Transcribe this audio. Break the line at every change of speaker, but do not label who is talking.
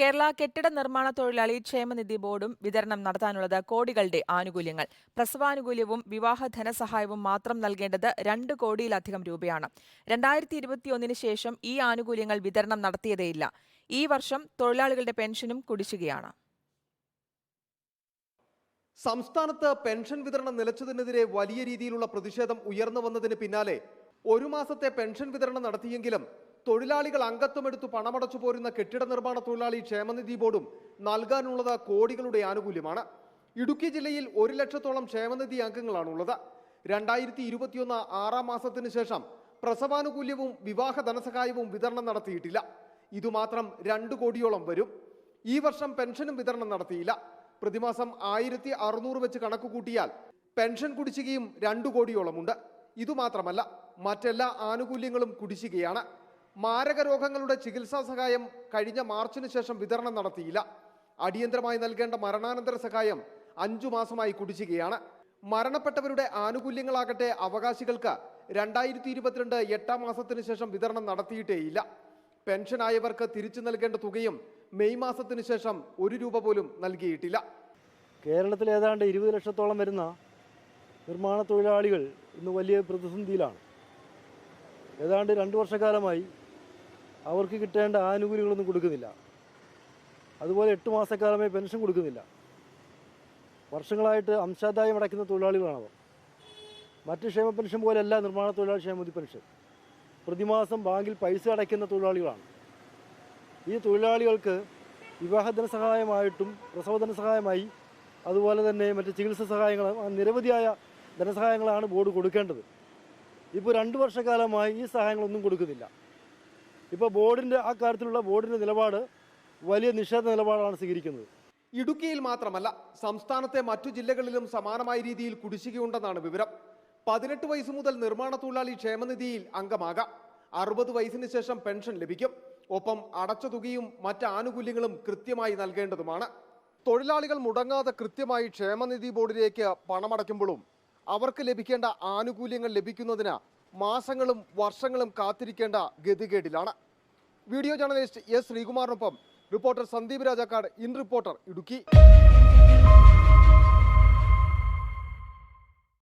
കേരള കെട്ടിട നിർമ്മാണ തൊഴിലാളി ക്ഷേമനിധി ബോർഡും വിതരണം നടത്താനുള്ളത് കോടികളുടെ ആനുകൂല്യങ്ങൾ. പ്രസവാനുകൂല്യവും വിവാഹ ധനസഹായവും മാത്രം നൽകേണ്ടത് രണ്ട് കോടിയിലധികം രൂപയാണ്. രണ്ടായിരത്തി ഇരുപത്തിയൊന്നിന് ശേഷം ഈ ആനുകൂല്യങ്ങൾ വിതരണം നടത്തിയതേയില്ല. ഈ വർഷം തൊഴിലാളികളുടെ പെൻഷനും കുടിശ്ശികയാണ്.
സംസ്ഥാനത്ത് പെൻഷൻ വിതരണം നിലച്ചതിനെതിരെ വലിയ രീതിയിലുള്ള പ്രതിഷേധം ഉയർന്നു വന്നതിന് പിന്നാലെ ഒരു മാസത്തെ പെൻഷൻ വിതരണം നടത്തിയെങ്കിലും തൊഴിലാളികൾ അംഗത്വമെടുത്ത് പണമടച്ചു പോരുന്ന കെട്ടിട നിർമ്മാണ തൊഴിലാളി ക്ഷേമനിധി ബോർഡും നൽകാനുള്ളത് കോടികളുടെ ആനുകൂല്യമാണ്. ഇടുക്കി ജില്ലയിൽ ഒരു ലക്ഷത്തോളം ക്ഷേമനിധി അംഗങ്ങളാണുള്ളത്. രണ്ടായിരത്തി ഇരുപത്തിയൊന്ന് ആറാം മാസത്തിന് ശേഷം പ്രസവാനുകൂല്യവും വിവാഹ ധനസഹായവും വിതരണം നടത്തിയിട്ടില്ല. ഇതുമാത്രം രണ്ട് കോടിയോളം വരും. ഈ വർഷം പെൻഷനും വിതരണം നടത്തിയില്ല. പ്രതിമാസം ആയിരത്തി അറുന്നൂറ് വെച്ച് കണക്ക് കൂട്ടിയാൽ പെൻഷൻ കുടിശ്ശികയും രണ്ടു കോടിയോളമുണ്ട്. ഇതുമാത്രമല്ല മറ്റെല്ലാ ആനുകൂല്യങ്ങളും കുടിശ്ശികയാണ്. മാരക രോഗങ്ങളുടെ ചികിത്സാ സഹായം കഴിഞ്ഞ മാർച്ചിന് ശേഷം വിതരണം നടത്തിയില്ല. അടിയന്തരമായി നൽകേണ്ട മരണാനന്തര സഹായം അഞ്ചു മാസമായി കുടിശ്ശികയാണ്. മരണപ്പെട്ടവരുടെ ആനുകൂല്യങ്ങളാകട്ടെ അവകാശികൾക്ക് രണ്ടായിരത്തി ഇരുപത്തിരണ്ട് എട്ടാം മാസത്തിന് ശേഷം വിതരണം നടത്തിയിട്ടേയില്ല. പെൻഷനായവർക്ക് തിരിച്ചു നൽകേണ്ട തുകയും മെയ് മാസത്തിന് ശേഷം ഒരു രൂപ പോലും നൽകിയിട്ടില്ല.
കേരളത്തിൽ ഏതാണ്ട് ഇരുപത് ലക്ഷത്തോളം വരുന്ന നിർമ്മാണ തൊഴിലാളികൾ ഇന്ന് വലിയ പ്രതിസന്ധിയിലാണ്. ഏതാണ്ട് രണ്ട് വർഷക്കാലമായി അവർക്ക് കിട്ടേണ്ട ആനുകൂല്യങ്ങളൊന്നും കൊടുക്കുന്നില്ല. അതുപോലെ എട്ട് മാസക്കാലമേ പെൻഷൻ കൊടുക്കുന്നില്ല. വർഷങ്ങളായിട്ട് അംശാദായം അടയ്ക്കുന്ന തൊഴിലാളികളാണവർ. മറ്റ് ക്ഷേമ പെൻഷൻ പോലെയല്ല നിർമ്മാണ തൊഴിലാളി ക്ഷേമനിധി പെൻഷൻ. പ്രതിമാസം ബാങ്കിൽ പൈസ അടയ്ക്കുന്ന തൊഴിലാളികളാണ്. ഈ തൊഴിലാളികൾക്ക് വിവാഹ ധനസഹായമായിട്ടും പ്രസവ ധനസഹായമായി അതുപോലെ തന്നെ മറ്റ് ചികിത്സ സഹായങ്ങൾ നിരവധിയായ ധനസഹായങ്ങളാണ് ബോർഡ് കൊടുക്കേണ്ടത്. ഇപ്പോൾ രണ്ട് വർഷക്കാലമായി ഈ സഹായങ്ങളൊന്നും കൊടുക്കുന്നില്ല. ഇപ്പോൾ ബോർഡിന്റെ ആ കാര്യത്തിലുള്ള ബോർഡിന്റെ നിലപാട് വലിയ നിഷേധ നിലപാടാണ് സ്വീകരിക്കുന്നത്.
ഇടുക്കിയിൽ മാത്രമല്ല സംസ്ഥാനത്തെ മറ്റു ജില്ലകളിലും സമാനമായ രീതിയിൽ കുടിശ്ശികയുണ്ടെന്നാണ് വിവരം. പതിനെട്ട് വയസ്സ് മുതൽ നിർമ്മാണ തൊഴിലാളി ക്ഷേമനിധിയിൽ അംഗമാകാം. അറുപത് വയസ്സിന് ശേഷം പെൻഷൻ ലഭിക്കും. ഒപ്പം അടച്ച തുകയും മറ്റ് ആനുകൂല്യങ്ങളും കൃത്യമായി നൽകേണ്ടതുമാണ്. തൊഴിലാളികൾ മുടങ്ങാതെ കൃത്യമായി ക്ഷേമനിധി ബോർഡിലേക്ക് പണമടയ്ക്കുമ്പോഴും അവർക്ക് ലഭിക്കേണ്ട ആനുകൂല്യങ്ങൾ ലഭിക്കുന്നതിന് മാസങ്ങളും വർഷങ്ങളും കാത്തിരിക്കേണ്ട ഗതികേടിലാണ്. Video journalist S ശ്രീകുമാറിനൊപ്പം reporter Sandeep Rajakkad in reporter Idukki.